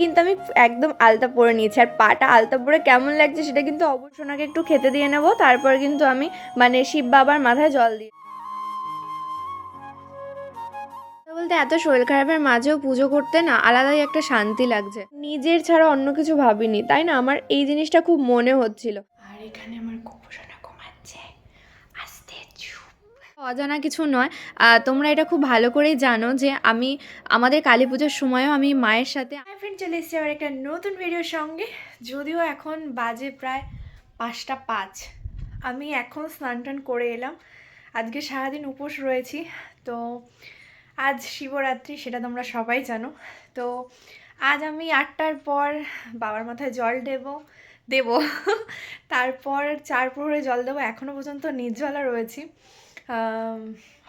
কিন্তু আমি একদম আলতা পরে নিয়েছি। আর পাটা আলতা পরে কেমন লাগছে সেটা কিন্তু অবশ্যই ওনাকে একটু খেতে দিয়ে নেব। তারপর কিন্তু আমি মানে শিব বাবার মাথায় জল দিই বলতে এত শরীর খারাপের মাঝেও পুজো করতে না আলাদাই একটা শান্তি লাগছে। নিজের ছাড়া অন্য কিছু ভাবিনি তাই না? আমার এই জিনিসটা খুব মনে হচ্ছিল। আর এখানে আমার চুপ অজানা কিছু নয়। তোমরা এটা খুব ভালো করেই জানো যে আমি, আমাদের কালী পুজোর সময়ও আমি মায়ের সাথে ফ্রেন্ড চলে এসেছি আবার একটা নতুন ভিডিওর সঙ্গে। যদিও এখন বাজে প্রায় পাঁচটা পাঁচ। আমি এখন স্নান টান করে এলাম। আজকে সারাদিন উপোস রয়েছি। তো আজ শিবরাত্রি, সেটা তোমরা সবাই জানো। তো আজ আমি আটটার পর বাবার মাথায় জল দেব দেব। তারপর চার প্রহরে জল দেবো। এখনও পর্যন্ত নির্জলা রয়েছি।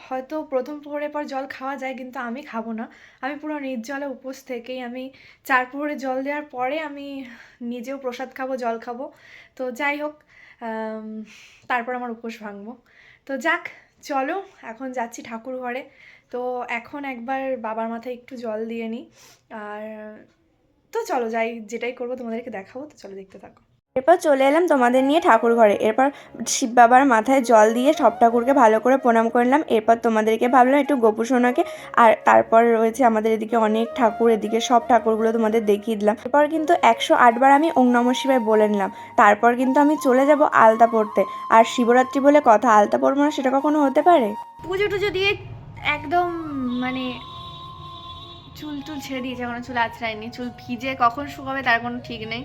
হয়তো প্রথম প্রহরের পর জল খাওয়া যায়, কিন্তু আমি খাব না। আমি পুরো নির্জলে উপোস থেকেই আমি চার প্রহরে জল দেওয়ার পরে আমি নিজেও প্রসাদ খাব, জল খাব। তো যাই হোক তারপর আমার উপোস ভাঙবো। তো যাক, চলো, এখন যাচ্ছি ঠাকুর ঘরে। তো এখন একবার বাবার মাথায় একটু জল দিয়ে নিই। আর তো চলো, যাই, যেটাই করব তোমাদেরকে দেখাবো, তো চলো দেখতে থাকো। এরপর চলে এলাম তোমাদের নিয়ে ঠাকুর ঘরে। এরপর শিব বাবার মাথায় জল দিয়ে সব ঠাকুরকে ভালো করে প্রণাম করলাম এরপর তোমাদেরকে ভাবলাম একটু গোপু সোনাকে আর তারপর রয়েছে আমাদের এদিকে অনেক ঠাকুর, এদিকে সব ঠাকুরগুলো তোমাদের দেখিয়ে দিলাম। এরপর কিন্তু একশো আটবার আমি ওং নম শিবায় বলে নিলাম। তারপর কিন্তু আমি চলে যাব আলতা পড়তে। আর শিবরাত্রি বলে কথা, আলতা পড়ব না, সেটা কখনো হতে পারে? পুজো টুজো দিয়ে একদম মানে চুল টুল ছেড়ে দিয়েছে, এখনও চুল আছড়ায়নি। চুল ভিজে কখন শুকাবে তার কোনো ঠিক নেই।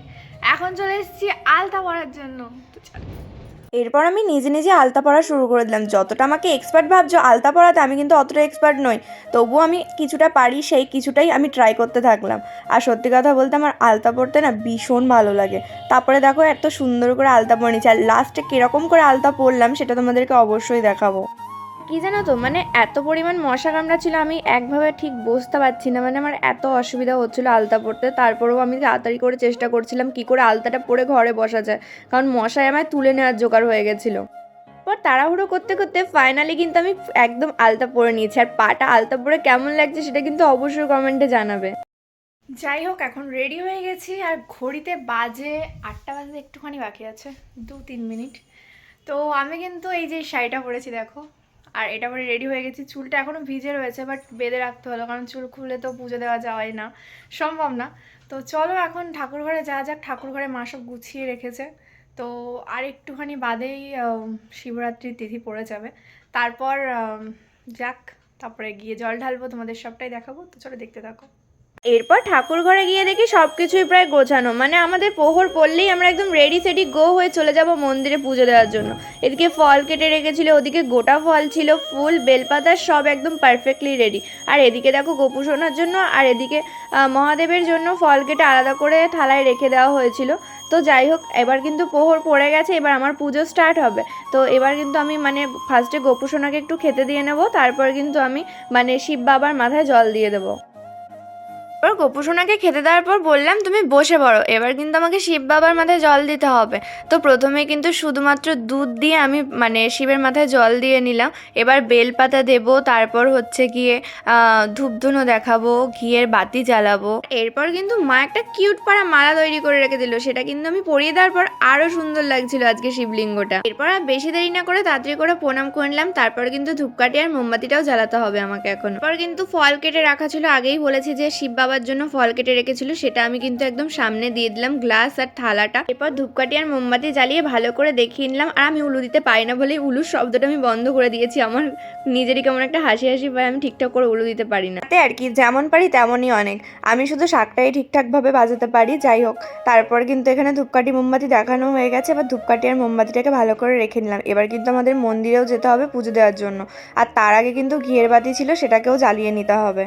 এখন চলে এসেছি আলতা পরার জন্য। এরপর আমি নিজে নিজে আলতা পরা শুরু করে দিলাম। যতটা আমাকে এক্সপার্ট ভাবছ, আলতা পরাতে আমি কিন্তু অতটা এক্সপার্ট নই। তবুও আমি কিছুটা পারি, সেই কিছুটাই আমি ট্রাই করতে থাকলাম। আর সত্যি কথা বলতে আমার আলতা পরতে না ভীষণ ভালো লাগে। তারপরে দেখো এত সুন্দর করে আলতা পরে নিচ্ছি আর লাস্টে কীরকম করে আলতা পরলাম, সেটা তোমাদেরকে অবশ্যই দেখাবো। কি জানো তো? মানে এত পরিমাণ মশা কামড়া ছিল, আমি একভাবে ঠিক বসতে পারছি না। মানে আমার এত অসুবিধা হচ্ছিল আলতা পড়তে তারপরেও আমি তাড়াতাড়ি করে চেষ্টা করছিলাম কি করে আলতাটা পরে ঘরে বসা যায়। কারণ মশায় আমায় তুলে নেওয়ার জোগাড় হয়ে গেছিল। পর তাড়াহুড়ো করতে করতে ফাইনালি কিন্তু আমি একদম আলতা পরে নিয়েছি। আর পাটা আলতা পরে কেমন লাগছে সেটা কিন্তু অবশ্যই কমেন্টে জানাবে। যাই হোক, এখন রেডি হয়ে গেছি। আর ঘড়িতে বাজে আটটা বাজে একটুখানি বাকি আছে দু তিন মিনিট। তো আমি কিন্তু এই যে শাড়িটা পরেছি, দেখো। আর এটা পরে রেডি হয়ে গেছি। চুলটা এখনও ভিজে রয়েছে বাট বেঁধে রাখতে হলো, কারণ চুল খুলে তো পুজো দেওয়া যাওয়াই না। সম্ভব না। তো চলো এখন ঠাকুরঘরে যাওয়া যাক। ঠাকুরঘরে মা সব গুছিয়ে রেখেছে। তো আর একটুখানি বাদেই শিবরাত্রির তিথি পড়ে যাবে। তারপর যাক, তারপরে গিয়ে জল ঢালবো, তোমাদের সবটাই দেখাবো। তো চলো দেখতে থাকো। এরপর ঠাকুর ঘরে গিয়ে দেখি সব কিছুই প্রায় গোছানো। মানে আমাদের পোহর পড়লেই আমরা একদম রেডি সেডি গো হয়ে চলে যাব মন্দিরে পুজো দেওয়ার জন্য। এদিকে ফল কেটে রেখেছিল, ওদিকে গোটা ফল ছিল, ফুল, বেলপাতা সব একদম পারফেক্টলি রেডি আর এদিকে দেখো গোপু জন্য, আর এদিকে মহাদেবের জন্য ফল কেটে আলাদা করে থালায় রেখে দেওয়া হয়েছিল। তো যাই হোক, এবার কিন্তু প্রহর পড়ে গেছে, এবার আমার পুজো স্টার্ট হবে। তো এবার কিন্তু আমি মানে ফার্স্টে গোপু সোনাকে একটু খেতে দিয়ে নেব, তারপর কিন্তু আমি মানে শিব বাবার মাথায় জল দিয়ে দেবো। এবার গোপুসোনাকে খেতে দেওয়ার পর বললাম, তুমি বসে পড়ো। এবার কিন্তু আমাকে শিব বাবার মাথায় জল দিতে হবে। তো প্রথমে কিন্তু শুধুমাত্র দুধ দিয়ে আমি মানে শিবের মাথায় জল দিয়ে নিলাম। এবার বেলপাতা দেব, তারপর হচ্ছে গিয়ে ধূপধুনো দেখাবো, ঘিয়ের বাতি জ্বালাবো। এরপর কিন্তু মা একটা কিউট পাড়া মালা তৈরি করে রেখে দিল। সেটা কিন্তু আমি পরিয়ে দেওয়ার পর আরও সুন্দর লাগছিল আজকে শিবলিঙ্গটা। এরপর আর বেশি দেরি না করে তাড়াতাড়ি করে প্রণাম করে নিলাম। তারপর কিন্তু ধূপকাঠি আর মোমবাতিটাও জ্বালাতে হবে আমাকে এখন। এরপর কিন্তু ফল কেটে রাখা ছিল। আগেই বলেছি যে শিব বাবার জন্য ফল কেটে রেখেছিল, সেটা আমি কিন্তু একদম সামনে দিয়ে দিলাম গ্লাস আর থালাটা। এরপর ধূপকাঠি আর মোমবাতি জ্বালিয়ে ভালো করে দেখিয়ে নিলাম, আর আমি উলু দিতে পারি না বলেই উলুর শব্দটা আমি বন্ধ করে দিয়েছি। আমার নিজেরই কেমন একটা হাসি হাসি পায়, আমি ঠিকঠাক করে উলু দিতে পারি না। তাতে আর কি, যেমন পারি তেমনই অনেক। আমি শুধু শাকটাই ঠিকঠাকভাবে বাজাতে পারি, যাই হোক। তারপর কিন্তু এখানে ধূপকাঠি, মোমবাতি দেখানো হয়ে গেছে, এবার ধূপকাঠি আর মোমবাতিটাকে ভালো করে রেখে নিলাম। এবার কিন্তু আমাদের মন্দিরেও যেতে হবে পুজো দেওয়ার জন্য। আর তার আগে কিন্তু ঘিয়ের বাতি ছিল, সেটাকেও জ্বালিয়ে নিতে হবে।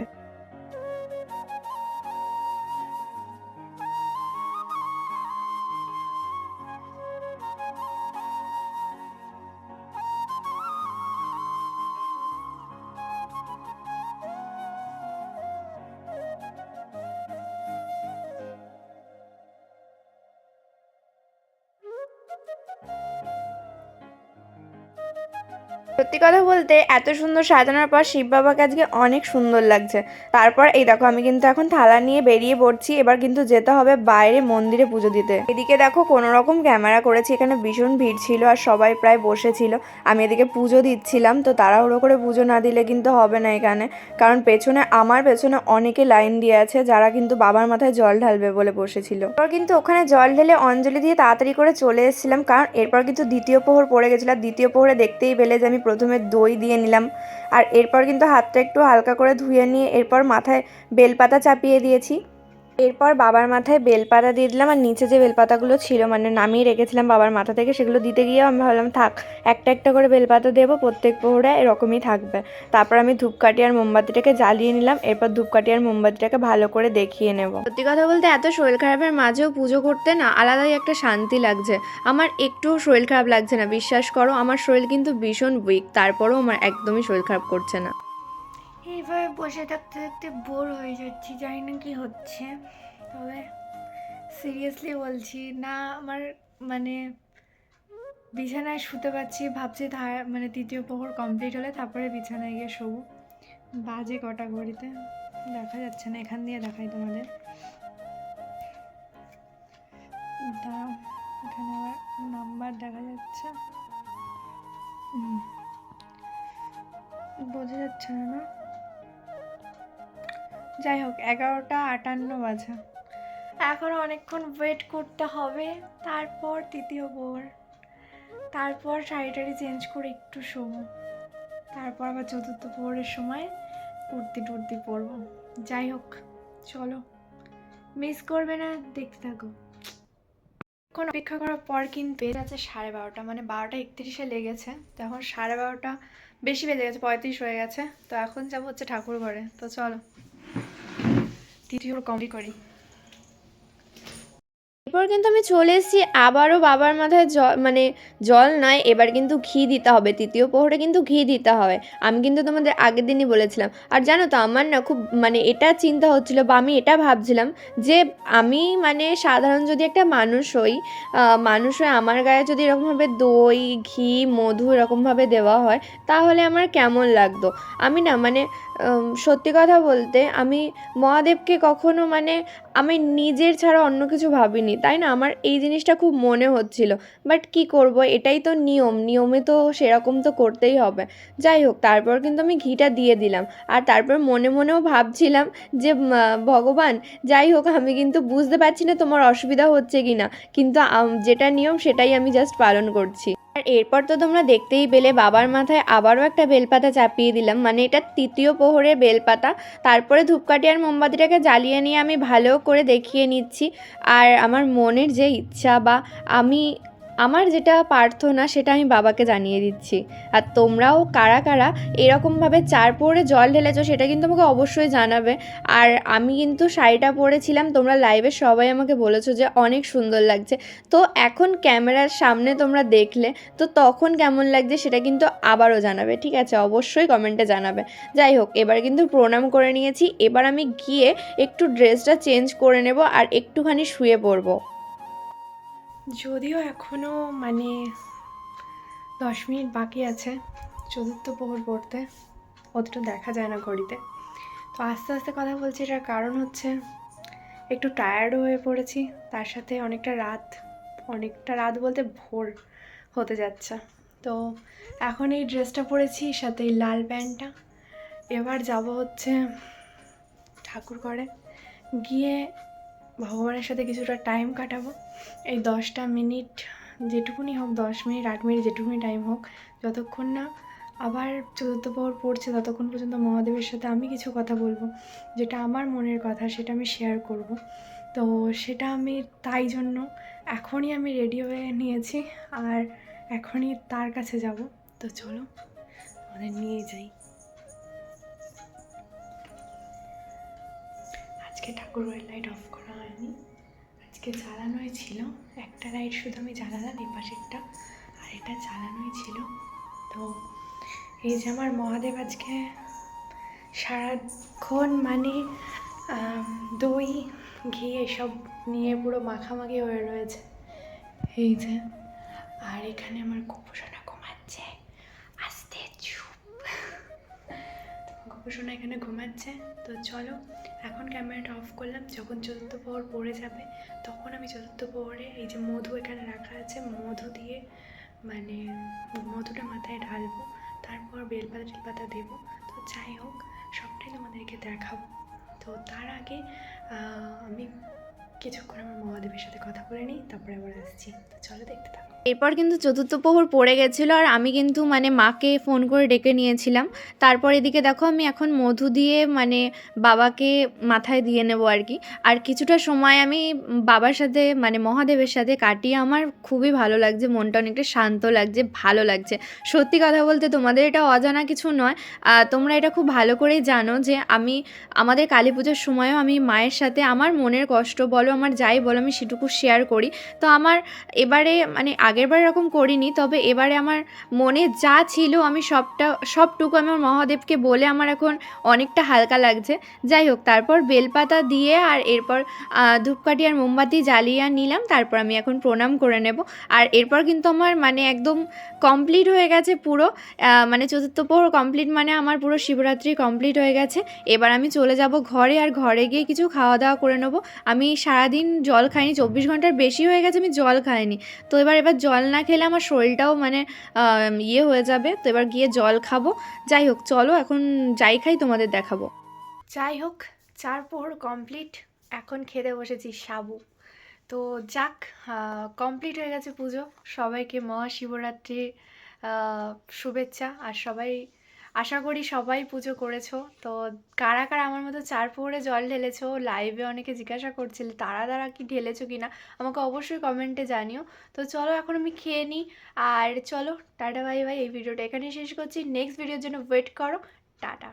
সত্যি কথা বলতে এত সুন্দর সাজানোর পর শিব বাবাকে আজকে অনেক সুন্দর লাগছে। তারপর এই দেখো, আমি কিন্তু এখন থালা নিয়ে বেরিয়ে পড়ছি। এবার কিন্তু যেতে হবে বাইরে মন্দিরে পুজো দিতে। এদিকে দেখো, কোনো রকম ক্যামেরা করেছি, এখানে ভীষণ ভিড় ছিল আর সবাই প্রায় বসেছিল। আমি এদিকে পুজো দিচ্ছিলাম, তো তাড়াহুড়ো করে পুজো না দিলে কিন্তু হবে না এখানে। কারণ পেছনে, আমার পেছনে অনেকে লাইন দিয়ে আছে, যারা কিন্তু বাবার মাথায় জল ঢালবে বলে বসেছিল। এরপর কিন্তু ওখানে জল ঢেলে অঞ্জলি দিয়ে তাড়াতাড়ি করে চলে এসেছিলাম, কারণ এরপর কিন্তু দ্বিতীয় প্রহর পড়ে গেছিল। আর দ্বিতীয় প্রহরে দেখতেই পেলে যে আমি প্রথমে দই দিয়ে নিলাম। আর এরপর কিন্তু হাতটা একটু হালকা করে ধুয়ে নিয়ে এরপর মাথায় বেলপাতা চাপিয়ে দিয়েছি। এরপর বাবার মাথায় বেলপাতা দিয়ে দিলাম, আর নিচে যে বেলপাতাগুলো ছিল মানে নামিয়ে রেখেছিলাম বাবার মাথা থেকে, সেগুলো দিতে গিয়েও আমি ভাবলাম, থাক, একটা একটা করে বেলপাতা দেবো, প্রত্যেক প্রহরে এরকমই থাকবে। তারপর আমি ধূপকাঠি আর মোমবাতিটাকে জ্বালিয়ে নিলাম, এরপর ধূপকাঠি আর মোমবাতিটাকে ভালো করে দেখিয়ে নেব। সত্যি কথা বলতে এত শরীর খারাপের মাঝেও পুজো করতে না আলাদাই একটা শান্তি লাগছে। আমার একটুও শরীর খারাপ লাগছে না, বিশ্বাস করো, আমার শরীর কিন্তু ভীষণ উইক তারপরেও আমার একদমই শরীর খারাপ করছে না। এইভাবে বসে থাকতে থাকতে বোর হয়ে যাচ্ছি, জানি না কি হচ্ছে। তবে সিরিয়াসলি বলছি, না, আমার মানে বিছানায় শুতে পারছি ভাবছি মানে তৃতীয় প্রহর কমপ্লিট হলে তারপরে বিছানায় গিয়ে শোবো। বাজে কটা ঘড়িতে, দেখা যাচ্ছে না, এখান দিয়ে দেখাই তোমাদের। এখানে আবার নাম্বার দেখা যাচ্ছে। বোঝা যাচ্ছে না না? যাই হোক এগারোটা আটান্ন বাজে। এখন অনেকক্ষণ ওয়েট করতে হবে, তারপর তৃতীয় বোর, তারপর শাড়ি টাড়ি চেঞ্জ করে একটু শোবো, তারপর আবার চতুর্থ প্রহরের সময় কুর্তি টুর্তি পরবো। যাই হোক চলো। মিস করবে না, দেখতে থাকো। এখন অপেক্ষা করার পর কিন্তু বেজে আছে সাড়ে বারোটা মানে বারোটা একত্রিশে লেগেছে। তো এখন সাড়ে বারোটা, বেশি বেজে গেছে, পঁয়ত্রিশ হয়ে গেছে। তো এখন যাব হচ্ছে ঠাকুর ঘরে তো চলো। তৃতীয় কমপ্লিট করি। এরপর কিন্তু আমি চলে এসেছি, আবারও বাবার মাথায় জল মানে জল নয় এবার কিন্তু ঘি দিতে হবে, তৃতীয় প্রহরে কিন্তু ঘি দিতে হবে। আমি কিন্তু তোমাদের আগের দিনই বলেছিলাম। আর জানো তো, আমার না খুব মানে এটা চিন্তা হচ্ছিল বা আমি এটা ভাবছিলাম যে আমি মানে সাধারণ যদি একটা মানুষ হই মানুষ হয়ে আমার গায়ে যদি এরকমভাবে দই, ঘি, মধু এরকমভাবে দেওয়া হয়, তাহলে আমার কেমন লাগতো? আমি না মানে সত্যি কথা বলতে আমি মহাদেবকে কখনো মানে আমি নিজের ছাড়া অন্য কিছু ভাবিনি, তাই না? আমার এই জিনিসটা খুব মনে হচ্ছিল। বাট কি করব? এটাই তো নিয়ম। নিয়মে তো সেরকম তো করতেই হবে। যাই হোক, তারপর কিন্তু আমি ঘিটা দিয়ে দিলাম। আর তারপর মনে মনেও ভাবছিলাম যে ভগবান, যাই হোক, আমি কিন্তু বুঝতে পারছি না তোমার অসুবিধা হচ্ছে কি না কিন্তু যেটা নিয়ম সেটাই আমি জাস্ট পালন করছি। আর এরপর তো তোমরা দেখতেই পেলে বাবার মাথায় আবারও একটা বেলপাতা চাপিয়ে দিলাম। মানে এটা তৃতীয় প্রহরের বেলপাতা। তারপরে ধূপকাঠি আর মোমবাতিটাকে জ্বালিয়ে নিয়ে আমি ভালো করে দেখিয়ে নিচ্ছি। আর আমার মনের যে ইচ্ছা বা আমি আমার যেটা প্রার্থনা সেটা আমি বাবাকে জানিয়ে দিচ্ছি। আর তোমরাও কারা কারা এরকমভাবে চার পরে জল ঢেলেছো সেটা কিন্তু আমাকে অবশ্যই জানাবে। আর আমি কিন্তু শাড়িটা পরেছিলাম, তোমরা লাইভে সবাই আমাকে বলেছ যে অনেক সুন্দর লাগছে। তো এখন ক্যামেরার সামনে তোমরা দেখলে, তো তখন কেমন লাগছে সেটা কিন্তু আবারও জানাবে, ঠিক আছে? অবশ্যই কমেন্টে জানাবে। যাই হোক, এবার কিন্তু প্রণাম করে নিয়েছি। এবার আমি গিয়ে একটু ড্রেসটা চেঞ্জ করে নেব আর একটুখানি শুয়ে পড়ব। যদিও এখনও মানে দশ মিনিট বাকি আছে, চতুর্থ প্রহর পড়তে, অতটা দেখা যায় না ঘড়িতে। তো আস্তে আস্তে কথা বলছি, এটার কারণ হচ্ছে একটু টায়ার্ডও হয়ে পড়েছি, তার সাথে অনেকটা রাত অনেকটা রাত বলতে ভোর হতে যাচ্ছে। তো এখন এই ড্রেসটা পরেছি সাথে এই লাল প্যান্টটা। এবার যাব হচ্ছে ঠাকুর ঘরে। গিয়ে ভগবানের সাথে কিছুটা টাইম কাটাবো। এই দশটা মিনিট যেটুকুনি হোক, দশ মিনিট আট মিনিট যেটুকুনি টাইম হোক, যতক্ষণ না আবার চতুর্থ প্রহর পড়ছে, ততক্ষণ পর্যন্ত মহাদেবের সাথে আমি কিছু কথা বলব। যেটা আমার মনের কথা, সেটা আমি শেয়ার করব। তো সেটা আমি তাই জন্য এখনই আমি রেডি হয়ে নিয়েছি আর এখনই তার কাছে যাব। তো চলো আমাদের নিয়ে যাই। আজকে ঠাকুর লাইট অফ করা। হয়নি আজকে জ্বালানোই ছিল। একটা লাইট শুধু আমি জ্বালালাম, এই পাশেরটা আর এটা জ্বালানোই ছিল। তো এই যে আমার মহাদেব আজকে সারাক্ষণ মানে দই, ঘি এসব নিয়ে পুরো মাখামাখি হয়ে রয়েছে। এই যে, আর এখানে আমার কুপোষণা ঘুমাচ্ছে আস্তে কপুসোনা এখানে ঘুমাচ্ছে। তো চলো, এখন ক্যামেরাটা অফ করলাম। যখন চতুর্থ প্রহর পড়ে যাবে, তখন আমি চতুর্থ প্রহরে এই যে মধু এখানে রাখা আছে, মধু দিয়ে মানে মধুটা মাথায় ঢালবো। তারপর বেলপাতা টেলপাতা দেবো। তো যাই হোক, সবটাই তোমাদেরকে দেখাবো। তো তার আগে আমি কিছুক্ষণ আমার মহাদেবের সাথে কথা বলে নিই, তারপরে আবার আসছি। তো চলো দেখতে থাকো। এরপর কিন্তু চতুর্থ প্রহর পড়ে গেছিল আর আমি কিন্তু মানে মাকে ফোন করে ডেকে নিয়েছিলাম। তারপর এদিকে দেখো আমি এখন মধু দিয়ে মানে বাবাকে মাথায় দিয়ে নেব আর কি। আর কিছুটা সময় আমি বাবার সাথে মানে মহাদেবের সাথে কাটিয়ে আমার খুবই ভালো লাগছে, মনটা অনেকটা শান্ত লাগছে, ভালো লাগছে। সত্যি কথা বলতে তোমাদের এটা অজানা কিছু নয়। তোমরা এটা খুব ভালো করেই জানো যে আমি, আমাদের কালী পুজোর সময়ও আমি মায়ের সাথে আমার মনের কষ্ট বলো, আমার যাই বলো আমি সেটুকু শেয়ার করি। তো আমার এবারে মানে আগেরবার এরকম করিনি, তবে এবারে আমার মনে যা ছিল আমি সবটা, সবটুকু আমার মহাদেবকে বলে আমার এখন অনেকটা হালকা লাগছে। যাই হোক, তারপর বেলপাতা দিয়ে আর এরপর ধূপকাঠি আর মোমবাতি জ্বালিয়ে নিলাম, তারপর আমি এখন প্রণাম করে নেব। আর এরপর কিন্তু আমার মানে একদম কমপ্লিট হয়ে গেছে পুরো মানে চতুর্থ প্রহর কমপ্লিট মানে আমার পুরো শিবরাত্রি কমপ্লিট হয়ে গেছে। এবার আমি চলে যাব ঘরে আর ঘরে গিয়ে কিছু খাওয়া দাওয়া করে নেব। আমি সারাদিন জল খাইনি, চব্বিশ ঘণ্টার বেশি হয়ে গেছে আমি জল খাইনি। তো এবার এবার জল না খেলে আমার শরীরটাও মানে ইয়ে হয়ে যাবে। তো এবার গিয়ে জল খাব। যাই হোক, চলো এখন যাই খাই, তোমাদের দেখাবো। যাই হোক, চার পোহর কমপ্লিট এখন খেতে বসেছি সাবু। তো যাক কমপ্লিট হয়ে গেছে পুজো। সবাইকে মহাশিবরাত্রির শুভেচ্ছা। আর সবাই আশা করি সবাই পুজো করেছ। তো কারা কারা আমার মতো চার পোহরে জল ঢেলেছো লাইভে অনেকে জিজ্ঞাসা করছিল, তারা তারা কি ঢেলেছো কিনা? আমাকে অবশ্যই কমেন্টে জানিও। তো চলো এখন আমি খেয়ে নিই আর চলো, টাটা ভাই ভাই এই ভিডিওটা এখানেই শেষ করছি। নেক্সট ভিডিওর জন্য ওয়েট করো। টাটা।